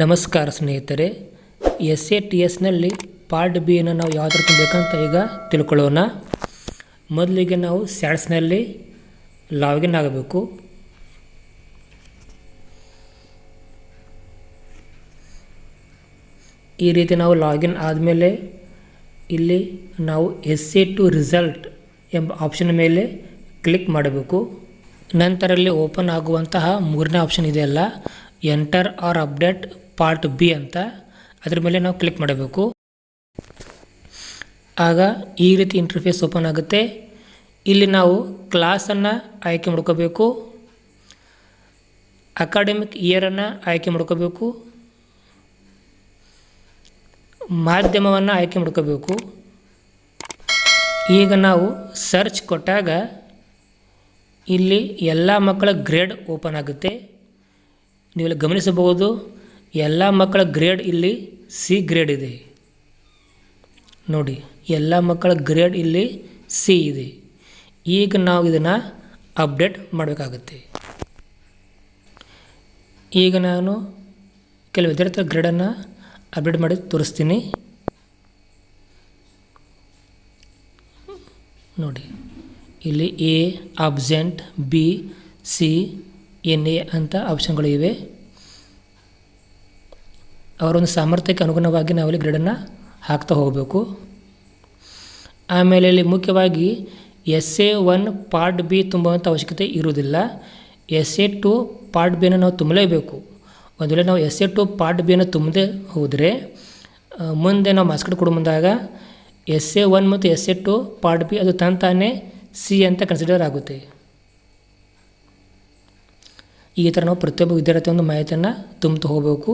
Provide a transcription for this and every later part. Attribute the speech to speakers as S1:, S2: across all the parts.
S1: ನಮಸ್ಕಾರ ಸ್ನೇಹಿತರೆ S A T ಎಸ್ನಲ್ಲಿ ಪಾರ್ಟ್ ಬಿಯನ್ನು ನಾವು ಯಾವ ಥರ ತುಂಬಬೇಕಂತ ಈಗ ತಿಳ್ಕೊಳ್ಳೋಣ. ಮೊದಲಿಗೆ ನಾವು ಸ್ಯಾಡ್ಸ್ನಲ್ಲಿ ಲಾಗಿನ್ ಆಗಬೇಕು. ಈ ರೀತಿ ನಾವು ಲಾಗಿನ್ ಆದಮೇಲೆ ಇಲ್ಲಿ ನಾವು ಎಸ್ ಎ ಟು ರಿಸಲ್ಟ್ ಎಂಬ ಆಪ್ಷನ್ ಮೇಲೆ ಕ್ಲಿಕ್ ಮಾಡಬೇಕು. ನಂತರ ಇಲ್ಲಿ ಓಪನ್ ಆಗುವಂತಹ ಮೂರನೇ ಆಪ್ಷನ್ ಇದೆಯಲ್ಲ enter or update part B ಅಂತ. ಅದ್ರ ಮೇಲೆ ನಾವು ಕ್ಲಿಕ್ ಮಾಡಬೇಕು. ಆಗ ಈ ರೀತಿ ಇಂಟರ್ಫೇಸ್ ಓಪನ್ ಆಗುತ್ತೆ. ಇಲ್ಲಿ ನಾವು ಕ್ಲಾಸನ್ನು ಆಯ್ಕೆ ಮಾಡ್ಕೋಬೇಕು. ಅಕಾಡೆಮಿಕ್ ಇಯರನ್ನು ಆಯ್ಕೆ ಮಾಡ್ಕೋಬೇಕು. ಮಾಧ್ಯಮವನ್ನು ಆಯ್ಕೆ ಮಾಡ್ಕೋಬೇಕು. ಈಗ ನಾವು ಸರ್ಚ್ ಕೊಟ್ಟಾಗ ಇಲ್ಲಿ ಎಲ್ಲ ಮಕ್ಕಳ ಗ್ರೇಡ್ ಓಪನ್ ಆಗುತ್ತೆ. ನೀವೆಲ್ಲ ಗಮನಿಸಬಹುದು, ಎಲ್ಲ ಮಕ್ಕಳ ಗ್ರೇಡ್ ಇಲ್ಲಿ ಸಿ ಗ್ರೇಡ್ ಇದೆ. ನೋಡಿ, ಎಲ್ಲ ಮಕ್ಕಳ ಗ್ರೇಡ್ ಇಲ್ಲಿ ಸಿ ಇದೆ. ಈಗ ನಾವು ಇದನ್ನು ಅಪ್ಡೇಟ್ ಮಾಡಬೇಕಾಗುತ್ತೆ. ಈಗ ನಾನು ಕೆಲವು ವಿದ್ಯಾರ್ಥಿಗಳ ಗ್ರೇಡನ್ನು ಅಪ್ಡೇಟ್ ಮಾಡಿ ತೋರಿಸ್ತೀನಿ. ನೋಡಿ, ಇಲ್ಲಿ A absent B C N A ಅಂತ ಆಪ್ಷನ್ಗಳು ಇವೆ. ಅವರೊಂದು ಸಾಮರ್ಥ್ಯಕ್ಕೆ ಅನುಗುಣವಾಗಿ ನಾವಿಲ್ಲಿ ಗ್ರೇಡನ್ನು ಹಾಕ್ತಾ ಹೋಗಬೇಕು. ಆಮೇಲೆ ಇಲ್ಲಿ ಮುಖ್ಯವಾಗಿ S A one part B ತುಂಬುವಂಥ ಅವಶ್ಯಕತೆ ಇರುವುದಿಲ್ಲ. ಎಸ್ ಎ ಟು ಪಾರ್ಟ್ ಬಿನ ನಾವು ತುಂಬಲೇಬೇಕು. ಒಂದು ವೇಳೆ ನಾವು ಎಸ್ ಎ ಟು ಪಾರ್ಟ್ ಬಿಯನ್ನು ತುಂಬದೆ ಹೋದರೆ ಮುಂದೆ ನಾವು ಮಾರ್ಕ್ಸ್ ಕಾರ್ಡ್ ಕೊಡೋ ಮುಂದಾಗ ಎಸ್ ಎ ಒನ್ ಮತ್ತು S A two part B ಅದು ತಂತಾನೇ ಸಿ ಅಂತ ಕನ್ಸಿಡರ್ ಆಗುತ್ತೆ. ಈ ಥರ ನಾವು ಪ್ರತಿಯೊಬ್ಬ ವಿದ್ಯಾರ್ಥಿ ಒಂದು ಮಾಹಿತಿಯನ್ನು ತುಂಬ್ತಾ ಹೋಗಬೇಕು.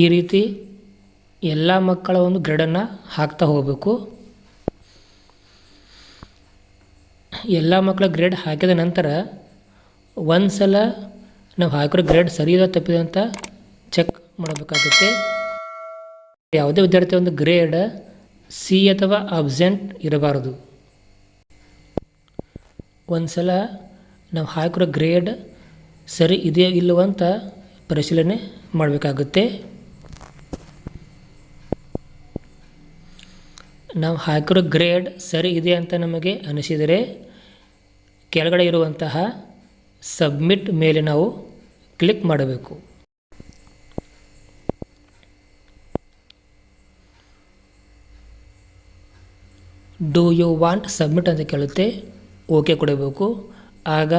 S1: ಈ ರೀತಿ ಎಲ್ಲ ಮಕ್ಕಳ ಒಂದು ಗ್ರೇಡನ್ನು ಹಾಕ್ತಾ ಹೋಗಬೇಕು. ಎಲ್ಲ ಮಕ್ಕಳ ಗ್ರೇಡ್ ಹಾಕಿದ ನಂತರ ಒಂದು ಸಲ ನಾವು ಹಾಕಿರೋ ಗ್ರೇಡ್ ಸರಿ ಇದೆ ತಪ್ಪಿದೆ ಅಂತ ಚೆಕ್ ಮಾಡಬೇಕಾಗುತ್ತೆ. ಯಾವುದೇ ವಿದ್ಯಾರ್ಥಿ ಒಂದು ಗ್ರೇಡ್ ಸಿ ಅಥವಾ ಅಬ್ಸೆಂಟ್ ಇರಬಾರದು. ಒಂದು ಸಲ ನಾವು ಹಾಕಿರೋ ಗ್ರೇಡ್ ಸರಿ ಇದೆಯೋ ಇಲ್ಲವೋ ಅಂತ ಪರಿಶೀಲನೆ ಮಾಡಬೇಕಾಗುತ್ತೆ. ನಾವು ಹಾಕಿರೋ ಗ್ರೇಡ್ ಸರಿ ಇದೆ ಅಂತ ನಮಗೆ ಅನಿಸಿದರೆ ಕೆಳಗಡೆ ಇರುವಂತಹ ಸಬ್ಮಿಟ್ ಮೇಲೆ ನಾವು ಕ್ಲಿಕ್ ಮಾಡಬೇಕು. ಡೂ ಯು ವಾಂಟ್ ಸಬ್ಮಿಟ್ ಅಂತ ಕೇಳುತ್ತೆ. ಓಕೆ ಕೊಡಬೇಕು. ಆಗ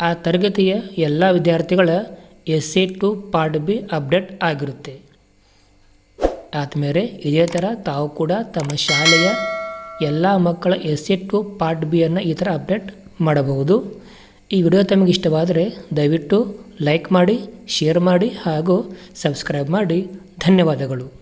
S1: ಆ ತರಗತಿಯ ಎಲ್ಲ ವಿದ್ಯಾರ್ಥಿಗಳ S A two part B update ಆಗಿರುತ್ತೆ. ಆದಮೇಲೆ ಇದೇ ಥರ ತಾವು ಕೂಡ ತಮ್ಮ ಶಾಲೆಯ ಎಲ್ಲ ಮಕ್ಕಳ ಎಸ್ ಎ ಟು ಪಾರ್ಟ್ ಬಿಯನ್ನು ಈ ಥರ ಅಪ್ಡೇಟ್ ಮಾಡಬಹುದು. ಈ ವಿಡಿಯೋ ತಮಗೆ ಇಷ್ಟವಾದರೆ ದಯವಿಟ್ಟು ಲೈಕ್ ಮಾಡಿ, ಶೇರ್ ಮಾಡಿ ಹಾಗೂ ಸಬ್ಸ್ಕ್ರೈಬ್ ಮಾಡಿ. ಧನ್ಯವಾದಗಳು.